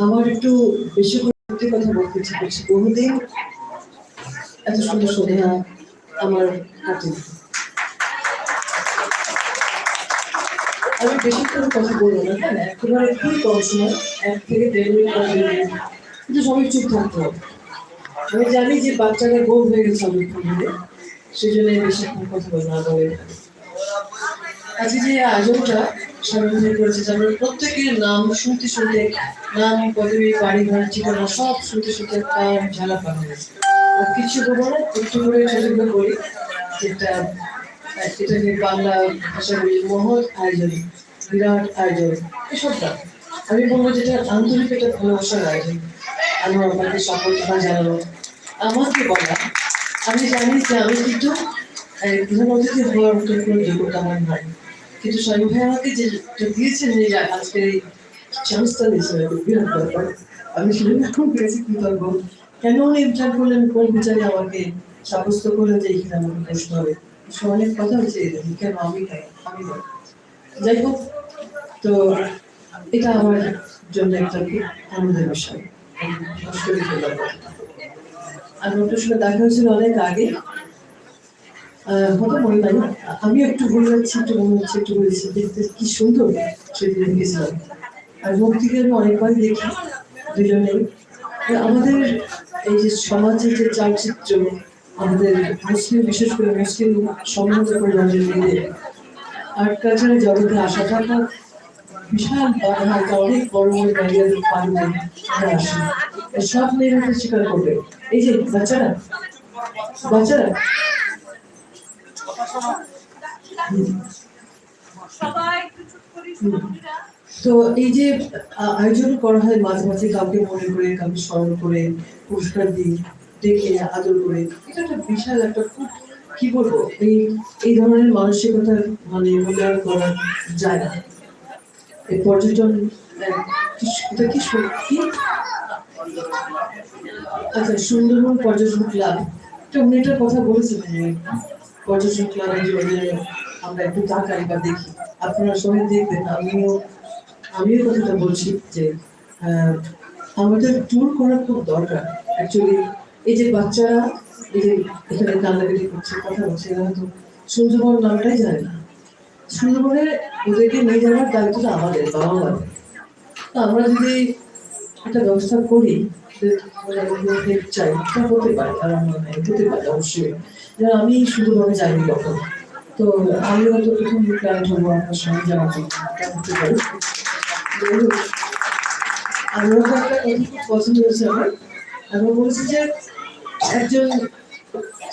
আমার একটু বেশি করে কথা বলতে করছে। বহুদিন এত সুন্দর শোভা আমার হাতে আমি বেশিক্ষণ কথা বলব না একেবারে খুবই কম সময় এক থেকে দেড় মিনিট কিন্তু সবাই চুপ থাকতে হবে। আমি জানি যে বাচ্চারা বউ হয়ে গেছে অনেকক্ষণ ধরে সেই জন্য বেশিক্ষণ কথা বলব না বলে। আজকে যে আয়োজনটা সর্বদাই করেছে যেমন প্রত্যেকের নাম শুনতে শুনতে নাম, পদবী, বাড়ি, ঘর, ঠিকানা, সব শুনতে শুনতে তার ঝালা পাওয়া হয়েছে। আর কিছু বলব না একটু করে ছোট করি, যেটা এটাকে বাংলা ভাষা বলি মহৎ আয়োজন, বিরাট আয়োজন, এসবটা। আমি বলব যেটা আন্তরিক একটা ভালোবাসার আয়োজন। আমি আপনাকে সফলতা জানাব। আমাকে বলা, আমি জানি যে আমি কিন্তু প্রধান অতিথি হওয়ার মতো কোনো যোগ্যতা আমার নাই। কিন্তু স্বয়ং ভাই আমাকে যে যে দিয়েছেন যে আজকে এই চান্সটা দিয়েছেন ব্যাপার। আমি সেটা খুব বেশি কৃতজ্ঞ কেন উনি বিচার করলেন কোন বিচারে আমাকে সাব্যস্ত করলেন যে এখানে আমাকে বসতে হবে? অনেক কথা হচ্ছে কেন আমি কেন আমি যাই হোক, তো এটা আমার জন্য একটা আনন্দের বিষয়। আর নতুন সঙ্গে দেখা হয়েছিল অনেক আগে। হয়তো মনে নাই। আমি একটু ভুলে যাচ্ছি একটু মনে হচ্ছে, একটু বলেছি, দেখতে কি সুন্দর সেদিন দেখেছিলাম আর মুখ থেকে আমি অনেকবার দেখি দুজনেই আমাদের এই যে সমাজে যে চালচিত্র, আমাদের মুসলিম, বিশেষ করে মুসলিম সমাজ পরিবারের মেয়েদের আর্ট কালচারের জগতে আসাটা একটা বিশাল বাধা অনেক বড় বড় ব্যারিয়ার পার আমরা সব মেয়েরা স্বীকার করবে। এই যে বাচ্চারা বাচ্চারা সবাই একটু চুপ করি সুন্দরীরা। তো এই যে আয়োজন করা হয় মাঝে মাঝে কাউকে মনে করে কাউকে স্মরণ করে পুরস্কার দিই ডেকে আদর করে এটা একটা বিশাল একটা খুব কি বলব এই এই ধরনের মানসিকতা মানে মূল্যায়ন করা যায় না। এই পর্যটন আহ, এটা কি সু- কি? আচ্ছা সুন্দরবন পর্যটন ক্লাব তো উনি এটার কথা বলেছিলেন পর্যটন ক্লাবে যে ওদের আমরা একটু তাকাই বা দেখি। আপনারা সবাই দেখবেন, আমিও আমিও কথাটা বলছি যে আমাদের ট্যুর করা খুব দরকার। অ্যাকচুয়ালি এই যে বাচ্চারা, এই যে এখানে কান্নাকাটি করছে, কথা বলছে, এরা হয়তো সুন্দরবন নামটাই জানে না। সুন্দরবনে ওদেরকে নিয়ে যাওয়ার দায়িত্বটা আমাদের বাবা মাদের তো আমরা যদি একটা ব্যবস্থা করি চাই তা হতে পারে আমার মনে হয় হতে পারে, অবশ্যই। আমি সুন্দরবনে যাইনি কখনো। তো আমি হয়তো প্রথম ক্লায়েন্ট হব আপনার সঙ্গে যাওয়ার জন্য। তা হতে পারে যাই হোক, আমার একটা কথা খুব পছন্দ হয়েছে আমার। আমি বলেছি যে একজন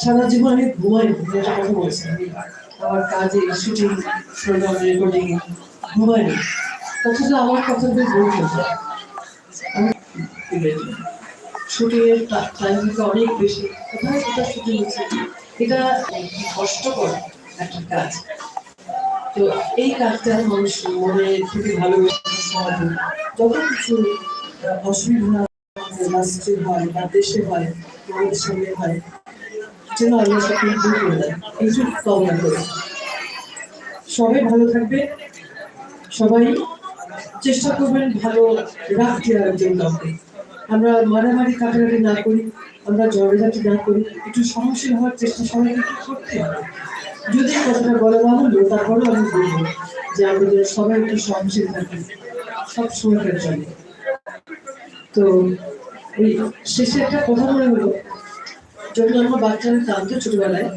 সারা জীবন আমি ঘুমাই কথা বলেছি। আমার কাজে শুটিং প্রোগ্রাম রেকর্ডিং ঘুমাইনি অথচ আমার কথা বেশ বলতে আমি শুটিং এর টাইম অনেক বেশি। কোথায় কোথায় শুটিং হচ্ছে? এটা কষ্টকর একটা কাজ তো এই কাজটা মানুষ মনে খুবই ভালোবেসে যত কিছু অসুবিধা রাষ্ট্রে হয় বা দেশে হয়, আমাদের সামনে হয়, যেন আল্লাহ সাথে দূর করে দেয় কামনা করি। সবাই ভালো থাকবে। সবাই চেষ্টা করবেন ভালো রাখতে একজন কাউকে। আমরা মারামারি কাটাকাটি না করি, আমরা ঝগড়াঝাটি না করি, একটু সমস্যা হওয়ার চেষ্টা সবাইকে করতে হবে। যদি কথাটা বলা না হলো তারপরেও আমি বলব যে যেন সবাই একটু সহনশীল থাকি সব সময়কার জন্য তো এই শেষে একটা কথা মনে হলো যখন আমার বাচ্চারা কাঁদতো ছোটবেলায়,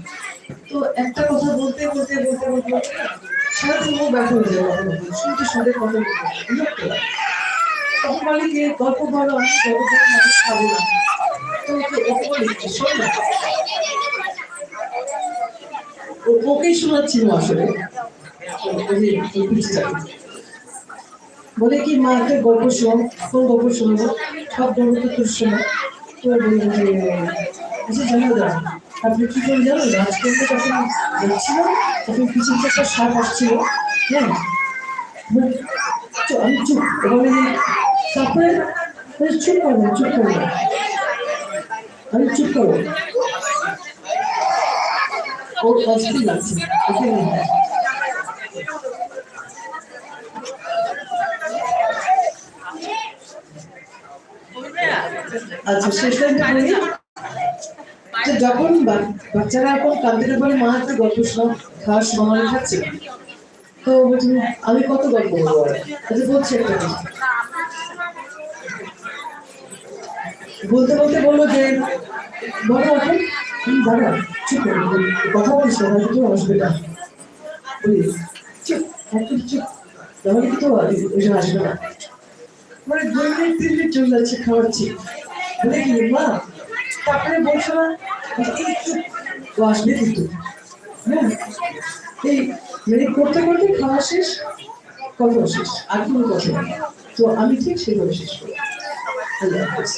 তো একটা কথা বলতে বলতে বলতে বলতে মুখ ব্যথা হয়ে যায় কথা বলতে শুনতে শুনতে কথা বিরক্ত তখন বলে কি, গল্প বলো, আমি গল্প বলো মানুষ খাব না। তো ওকে বলি শোন না ও- ওকেই শোনাচ্ছিল আসলে। বলে কি মা একটা গল্প শোন। কোন গল্প শোনাবো? সব গল্প তো তোর শোনা। তো বলল যে আচ্ছা জানো দাদা আপনি কি করে জানো রাজকন্যা যখন যাচ্ছিল তখন থেকে একটা সাপ আসছিল হ্যাঁ? আমি চুপ যে তারপরে বলে, চুপ করব চুপ করব। আমি চুপ করব। আচ্ছা শেষ যখন বাচ্চারা এখন কান্দিতে বলে মা একটা গল্প খাওয়ার সময় খাচ্ছে তো আমি কত গল্প বলব আচ্ছা বলছি, একটা বলতে বলতে বলল যে, বলো এখন। দাদা চুপ করো, কথা বলিস না হয়তো আসবে না বুঝলি চুপ একটু চুপ। তাহলে কি তো এসে আসবে না মানে দুই মিনিট তিন মিনিট চলে যাচ্ছে খাওয়াচ্ছি। বলে কি মা? তারপরে বলছো না? ও আসবে কিন্তু হ্যাঁ। এই মানে করতে করতে খাওয়া শেষ কথা শেষ আর কোনো কথা তো আমি ঠিক সেভাবে শেষ করি আল্লাহ হাফেজ।